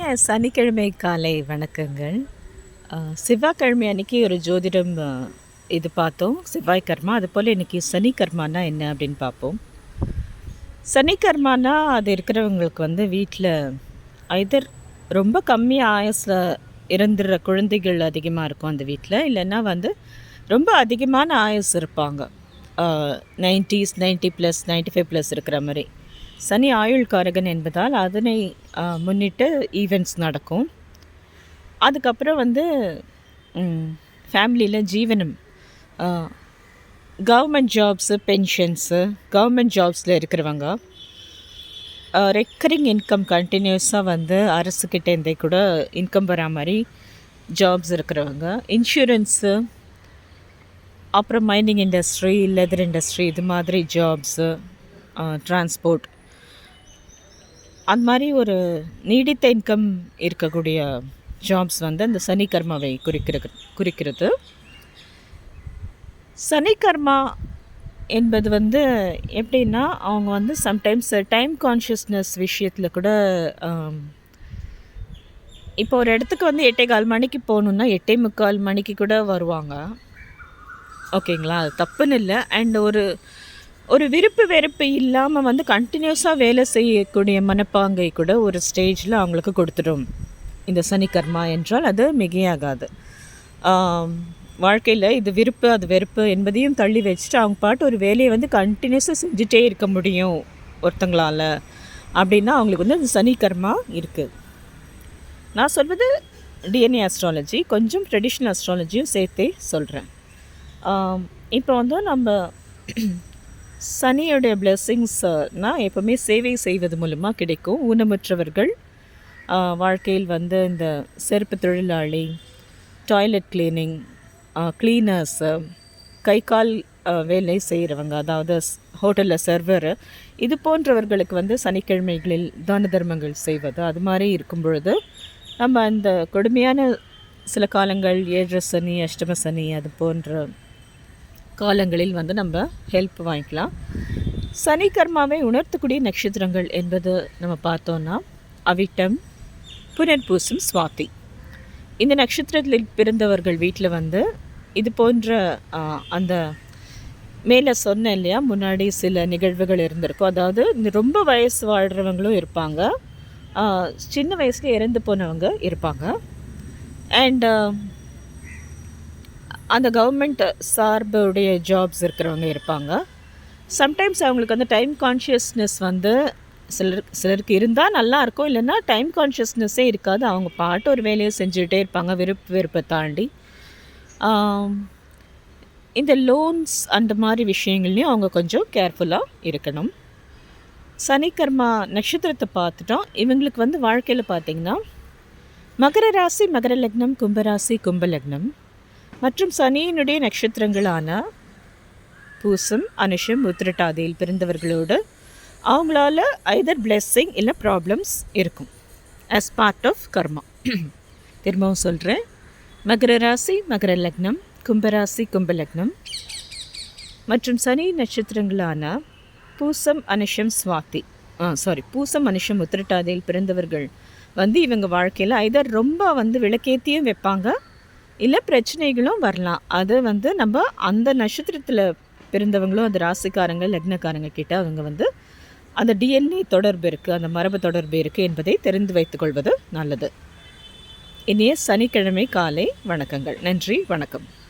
இனிய சனிக்கிழமை காலை வணக்கங்கள். செவ்வாய்க்கிழமை அன்றைக்கி ஒரு ஜோதிடம் இது பார்த்தோம். செவ்வாய் கர்மா அது போல் இன்றைக்கி சனி கர்மானா என்ன அப்படின்னு பார்ப்போம். சனி கர்மானா அது இருக்கிறவங்களுக்கு வந்து வீட்டில் ஐதர் ரொம்ப கம்மி ஆயுஸில் இறந்துடுற குழந்தைகள் அதிகமாக இருக்கும் அந்த வீட்டில் இல்லைன்னா வந்து ரொம்ப அதிகமான ஆயுஸ் இருப்பாங்க. Nineties ninety plus ninety five plus இருக்கிற மாதிரி. சனி ஆயுள்காரகன் என்பதால் அதனை முன்னிட்டு ஈவெண்ட்ஸ் நடக்கும். அதுக்கப்புறம் வந்து ஃபேமிலியில் ஜீவனம் கவர்மெண்ட் ஜாப்ஸு பென்ஷன்ஸு கவர்மெண்ட் ஜாப்ஸில் இருக்கிறவங்க ரெக்கரிங் இன்கம் கண்டினியூஸாக வந்து அரசுக்கிட்டேருந்தே கூட இன்கம் வரா மாதிரி ஜாப்ஸ் இருக்கிறவங்க இன்சூரன்ஸு அப்புறம் மைனிங் இண்டஸ்ட்ரி லெதர் இண்டஸ்ட்ரி இது மாதிரி ஜாப்ஸு டிரான்ஸ்போர்ட் அந்த மாதிரி ஒரு நீடித்த இன்கம் இருக்கக்கூடிய ஜாப்ஸ் வந்து அந்த சனிக்கர்மாவை குறிக்கிறது குறிக்கிறது. சனிக்கர்மா என்பது வந்து எப்படின்னா அவங்க வந்து சம்டைம்ஸ் டைம் கான்ஷியஸ்னஸ் விஷயத்தில் கூட இப்போ ஒரு இடத்துக்கு வந்து எட்டே கால் மணிக்கு போகணுன்னா எட்டே முக்கால் மணிக்கு கூட வருவாங்க. ஓகேங்களா? அது தப்புன்னு இல்லை. அண்ட் ஒரு ஒரு விருப்பு வெறுப்பு இல்லாமல் வந்து கண்டினியூஸாக வேலை செய்யக்கூடிய மனப்பாங்கை கூட ஒரு ஸ்டேஜில் அவங்களுக்கு கொடுத்துடும். இந்த சனிக்கர்மா என்றால் அது மிகையாகாது. வாழ்க்கையில் இது விருப்பு அது வெறுப்பு என்பதையும் தள்ளி வச்சுட்டு அவங்க பாட்டு ஒரு வேலையை வந்து கண்டினியூஸாக செஞ்சுட்டே இருக்க முடியும் ஒருத்தங்களால் அப்படின்னா அவங்களுக்கு வந்து அந்த சனிக்கர்மா இருக்குது நான் சொல்வது டிஎன்ஏ அஸ்ட்ராலஜி கொஞ்சம் ட்ரெடிஷ்னல் அஸ்ட்ராலஜியும் சேர்த்தே சொல்கிறேன் இப்போ வந்து நம்ம சனியோடைய பிளெஸ்ஸிங்ஸ்னால் எப்போவுமே சேவை செய்வது மூலமாக கிடைக்கும். ஊனமுற்றவர்கள் வாழ்க்கையில் வந்து இந்த செருப்பு தொழிலாளி டாய்லெட் கிளீனிங் க்ளீனர்ஸு கை கால் வேலை செய்கிறவங்க அதாவது ஹோட்டலில் சர்வர் இது போன்றவர்களுக்கு வந்து சனிக்கிழமைகளில் தான தர்மங்கள் செய்வது அது மாதிரி இருக்கும் பொழுது நம்ம அந்த கொடுமையான சில காலங்கள் ஏழரை சனி அஷ்டம சனி அது போன்ற காலங்களில் வந்து நம்ம ஹெல்ப் வாங்கிக்கலாம். சனி கர்மாவை உணர்த்தக்கூடிய நட்சத்திரங்கள் என்பது நம்ம பார்த்தோன்னா அவிட்டம் புனர்பூசம் சுவாதி. இந்த நட்சத்திரத்தில் பிறந்தவர்கள் வீட்டில் வந்து இது போன்ற அந்த மேலே சொன்னேன் இல்லையா முன்னாடி சில நிகழ்வுகள் இருந்திருக்கும். அதாவது ரொம்ப வயசு வாழ்கிறவங்களும் இருப்பாங்க. சின்ன வயசில் இறந்து போனவங்க இருப்பாங்க. அண்ட் அந்த கவர்மெண்ட் சார்புடைய ஜாப்ஸ் இருக்கிறவங்க இருப்பாங்க. சம்டைம்ஸ் அவங்களுக்கு வந்து டைம் கான்ஷியஸ்னஸ் வந்து சிலர் சிலருக்கு இருந்தால் நல்லா இருக்கும் இல்லைன்னா டைம் கான்ஷியஸ்னஸ்ஸே இருக்காது. அவங்க பாட்டு ஒரு வேலையை செஞ்சுக்கிட்டே இருப்பாங்க விருப்ப விருப்பை தாண்டி. இந்த லோன்ஸ் அந்த மாதிரி விஷயங்கள்லையும் அவங்க கொஞ்சம் கேர்ஃபுல்லாக இருக்கணும். சனிக்கர்மா நட்சத்திரத்தை பார்த்துட்டோம். இவங்களுக்கு வந்து வாழ்க்கையில் பார்த்திங்கன்னா மகர ராசி மகர லக்னம் கும்பராசி கும்பலக்னம் மற்றும் சனியினுடைய நட்சத்திரங்களான பூசம் அனுஷம் உத்திரட்டாதியில் பிறந்தவர்களோடு அவங்களால ஐதர் பிளெஸ்ஸிங் இல்லை ப்ராப்ளம்ஸ் இருக்கும். அஸ் பார்ட் ஆஃப் கர்மா திரும்பவும் சொல்கிறேன் மகர ராசி மகர லக்னம் கும்பராசி கும்பலக்னம் மற்றும் சனி நட்சத்திரங்களான பூசம் அனுஷம் சுவாதி. ஆ சாரி பூசம் அனுஷம் உத்திரட்டாதையில் பிறந்தவர்கள் வந்து இவங்க வாழ்க்கையில் ஐதர் ரொம்ப வந்து விளக்கேத்தியும் வைப்பாங்க இல்லை பிரச்சனைகளும் வரலாம். அது வந்து நம்ம அந்த நட்சத்திரத்தில் பிறந்தவங்களும் அந்த ராசிக்காரங்க லக்னக்காரங்க கிட்ட அவங்க வந்து அந்த டிஎன்ஏ தொடர்பு இருக்குது அந்த மரபு தொடர்பு இருக்குது என்பதை தெரிந்து வைத்துக்கொள்வது நல்லது. இனிய சனிக்கிழமை காலை வணக்கங்கள். நன்றி வணக்கம்.